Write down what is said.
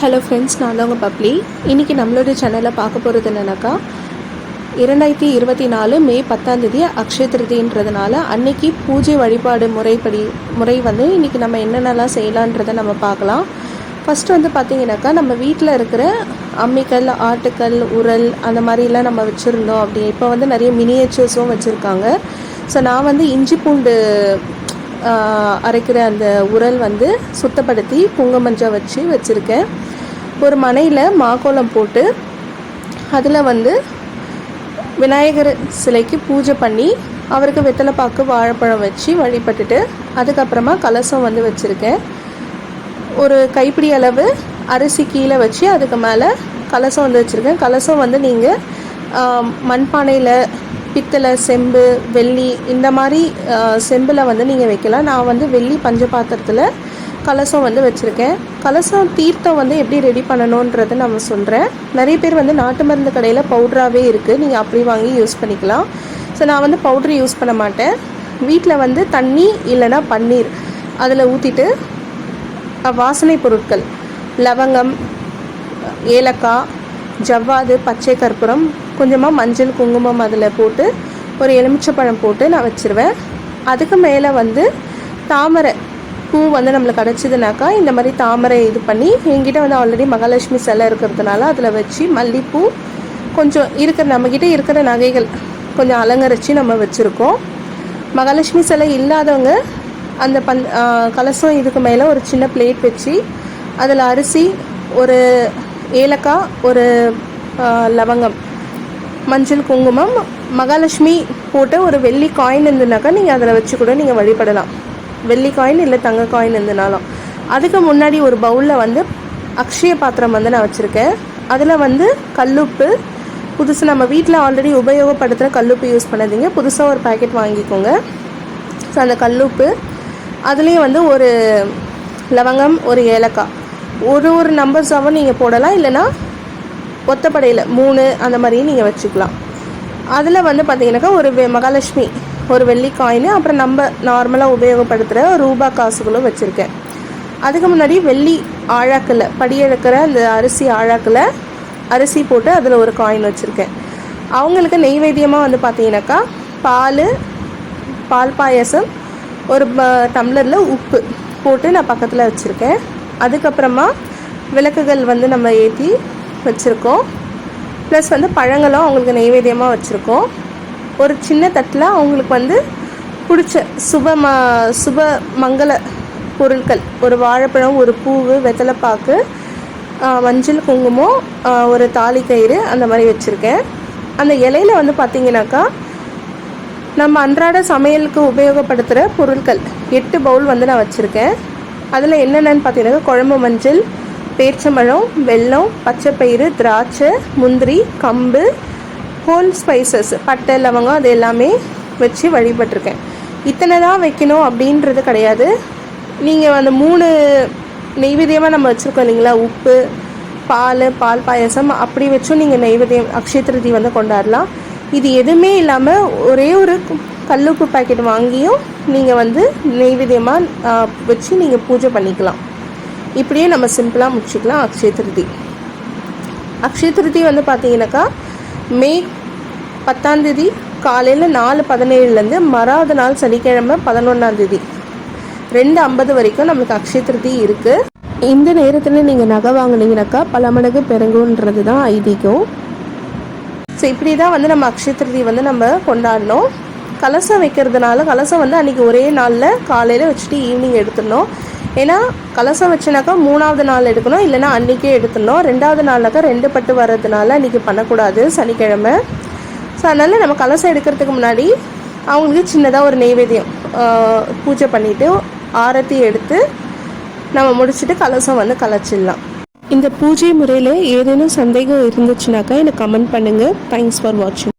Hello friends நான் தான் உங்கள் பப்ளி. இன்றைக்கி நம்மளோட சேனலில் பார்க்க போகிறது என்னென்னாக்கா இரண்டாயிரத்தி இருபத்தி நாலு மே பத்தாந்தேதி அக்ஷய திருதின்றதுனால அன்னைக்கு பூஜை வழிபாடு முறைப்படி முறை வந்து இன்றைக்கி நம்ம என்னென்னலாம் செய்யலான்றதை நம்ம பார்க்கலாம். ஃபஸ்ட்டு வந்து பார்த்திங்கனாக்கா நம்ம வீட்டில் இருக்கிற அம்மிக்கல் ஆட்டுக்கல் உரல் அந்த மாதிரிலாம் நம்ம வச்சுருந்தோம் அப்படி இப்போ வந்து நிறைய மினியேச்சர்ஸும் வச்சுருக்காங்க. ஸோ நான் வந்து இஞ்சி பூண்டு அரைக்கிற அந்த உரல் வந்து சுத்தப்படுத்தி புங்கமஞ்சா வச்சு வச்சுருக்கேன். ஒரு மனையில் மாக்கோலம் போட்டு அதில் வந்து விநாயகர் சிலைக்கு பூஜை பண்ணி அவருக்கு வெத்தலைப்பாக்கு வாழைப்பழம் வச்சு வழிபட்டுட்டு அதுக்கப்புறமா கலசம் வந்து வச்சுருக்கேன். ஒரு கைப்பிடி அளவு அரிசி கீழே வச்சு அதுக்கு மேலே கலசம் வந்து வச்சுருக்கேன். கலசம் வந்து நீங்கள் மண்பானையில் பித்தளை செம்பு வெள்ளி இந்த மாதிரி செம்பில் வந்து நீங்கள் வைக்கலாம். நான் வந்து வெள்ளி பஞ்ச பாத்திரத்தில் கலசம் வந்து வச்சுருக்கேன். கலசம் தீர்த்தம் வந்து எப்படி ரெடி பண்ணணுன்றதை நம்ம சொல்கிறேன் நிறைய பேர் வந்து நாட்டு மருந்து கடையில் பவுட்ராகவே இருக்குது நீங்கள் அப்படி வாங்கி யூஸ் பண்ணிக்கலாம். ஸோ நான் வந்து பவுட்ரு யூஸ் பண்ண மாட்டேன். வீட்டில் வந்து தண்ணி இல்லைன்னா பன்னீர். அதில் ஊற்றிட்டு வாசனை பொருட்கள். லவங்கம் ஏலக்காய் ஜவ்வாது பச்சை கற்பூரம் கொஞ்சமாக மஞ்சள் குங்குமம் அதில் போட்டு ஒரு எலுமிச்சப்பழம் போட்டு நான் வச்சுருவேன். அதுக்கு மேலே வந்து தாமரை பூ வந்து நம்மளுக்கு கிடச்சிதுனாக்கா இந்த மாதிரி தாமரை இது பண்ணி எங்கிட்ட வந்து ஆல்ரெடி மகாலட்சுமி சிலை இருக்கிறதுனால அதில் வச்சு மல்லிப்பூ கொஞ்சம் இருக்கிற நம்மக்கிட்ட இருக்கிற நகைகள் கொஞ்சம் அலங்கரித்து நம்ம வச்சுருக்கோம். மகாலட்சுமி சிலை இல்லாதவங்க அந்த பந் கலசம் இதுக்கு மேலே ஒரு சின்ன பிளேட் வச்சு அதில் அரிசி ஒரு ஏலக்காய் ஒரு லவங்கம் மஞ்சள் குங்குமம் மகாலட்சுமி போட்ட ஒரு வெள்ளி காயின் இருந்துனாக்கா நீங்கள் அதில் வச்சு கூட நீங்கள் வழிபடலாம். வெள்ளி காயின் இல்லை தங்க காயின் இருந்தனாலும் அதுக்கு முன்னாடி ஒரு பவுலில் வந்து அக்ஷய பாத்திரம் வந்து நான் வச்சுருக்கேன். அதில் வந்து கல்லுப்பு புதுசு நம்ம வீட்டில் ஆல்ரெடி உபயோகப்படுத்துகிற கல்லுப்பு யூஸ் பண்ணாதீங்க. புதுசாக ஒரு பாக்கெட் வாங்கிக்கோங்க. ஸோ அந்த கல்லுப்பு அதுலேயும் வந்து ஒரு லவங்கம் ஒரு ஏலக்காய். ஒரு ஒரு நம்பர்ஸாகவும் நீங்கள் போடலாம். இல்லைன்னா ஒத்தப்படையில் மூணு அந்த மாதிரியும் நீங்கள் வச்சுக்கலாம். அதில் வந்து பார்த்தீங்கன்னாக்கா ஒரு வெ- மகாலட்சுமி ஒரு வெள்ளி காயின் அப்புறம் நம்ம நார்மலாக உபயோகப்படுத்துகிற ரூபா காசுகளும் வச்சுருக்கேன். அதுக்கு முன்னாடி வெள்ளி ஆழாக்கில் படியெழுக்கிற அந்த அரிசி ஆழாக்கில் அரிசி போட்டு அதில் ஒரு காயின் வச்சுருக்கேன். அவங்களுக்கு நெய்வேத்தியமாக வந்து பார்த்தீங்கன்னாக்கா பால் பால் பாயசம் ஒரு ப- டம்ளரில் உப்பு போட்டு நான் பக்கத்தில் வச்சுருக்கேன். அதுக்கப்புறமா விளக்குகள் வந்து நம்ம ஏற்றி வச்சுருக்கோம். ப்ளஸ் வந்து பழங்களும் அவங்களுக்கு நெய்வேத்தியமாக வச்சுருக்கோம். ஒரு சின்ன தட்டில் அவங்களுக்கு வந்து பிடிச்ச சுப ம சுப மங்கள பொருட்கள். ஒரு வாழைப்பழம் ஒரு பூவு வெத்தலைப்பாக்கு மஞ்சள் குங்குமம் ஒரு தாலி கயிறு அந்த மாதிரி வச்சுருக்கேன். அந்த இலையில வந்து பார்த்தீங்கன்னாக்கா நம்ம அன்றாட சமையலுக்கு உபயோகப்படுத்துகிற பொருட்கள். எட்டு பவுல் வந்து நான் வச்சுருக்கேன். அதில் என்னென்னு பார்த்தீங்கன்னா குழம்பு மஞ்சள் பேர்ச்சம்பழம் வெல்லம் பச்சைப்பயிறு திராட்சை முந்திரி கம்பு ஹோல் ஸ்பைசஸ் பட்டை லவங்கம் அது எல்லாமே வச்சு வழிபட்டிருக்கேன். இத்தனை தான் வைக்கணும் அப்படின்றது கிடையாது. நீங்கள் அந்த மூணு நெய்வேத்தியமாக நம்ம வச்சுருக்கோம் இல்லைங்களா? உப்பு பால் பால் பாயசம் அப்படி வச்சும் நீங்கள் நெய்வேத்தியம் அக்ஷய திருதி வந்து கொண்டாடலாம். இது எதுவுமே இல்லாமல் ஒரே ஒரு கல்லுப்பு பாக்கெட் வாங்கியும் நீங்கள் வந்து நெய்வேத்தியமாக வச்சு நீங்கள் பூஜை பண்ணிக்கலாம். இப்படியே நம்ம சிம்பிளாக முடிச்சுக்கலாம். அக்ஷய திருதி. அக்ஷய திருதி வந்து பார்த்தீங்கன்னாக்கா மே பத்தாந்தேதி காலையில் நாலு பதினேழுலேருந்து மறாவது நாள் சனிக்கிழமை பதினொன்றாந்தேதி ரெண்டு ஐம்பது வரைக்கும் நம்மளுக்கு அக்ஷய திருதி இருக்குது இந்த நேரத்தில் நீங்கள் நகை வாங்குனீங்கனாக்கா பல மடங்கு பெருங்குன்றது தான் ஐதீகம். ஸோ இப்படி தான் வந்து நம்ம அக்ஷய திருதி வந்து நம்ம கொண்டாடணும். கலசம் வைக்கிறதுனால கலசம் வந்து அன்றைக்கி ஒரே நாளில் காலையில் வச்சுட்டு ஈவினிங் எடுத்துடணும். ஏன்னா கலசம் வச்சுனாக்கா மூணாவது நாள் எடுக்கணும் இல்லைன்னா அன்றைக்கே எடுத்துடணும். ரெண்டாவது நாள்னாக்கா ரெண்டு பட்டு வர்றதுனால அன்றைக்கி பண்ணக்கூடாது சனிக்கிழமை. ஸோ அதனால் நம்ம கலசம் எடுக்கிறதுக்கு முன்னாடி அவங்களுக்கு சின்னதாக ஒரு நெய்வேத்தியம் பூஜை பண்ணிவிட்டு ஆரத்தி எடுத்து நம்ம முடிச்சுட்டு கலசம் வந்து கலைச்சிடலாம். இந்த பூஜை முறையில் ஏதேனும் சந்தேகம் இருந்துச்சுனாக்கா எனக்கு கமெண்ட் பண்ணுங்கள் தேங்க்ஸ் ஃபார் வாட்சிங்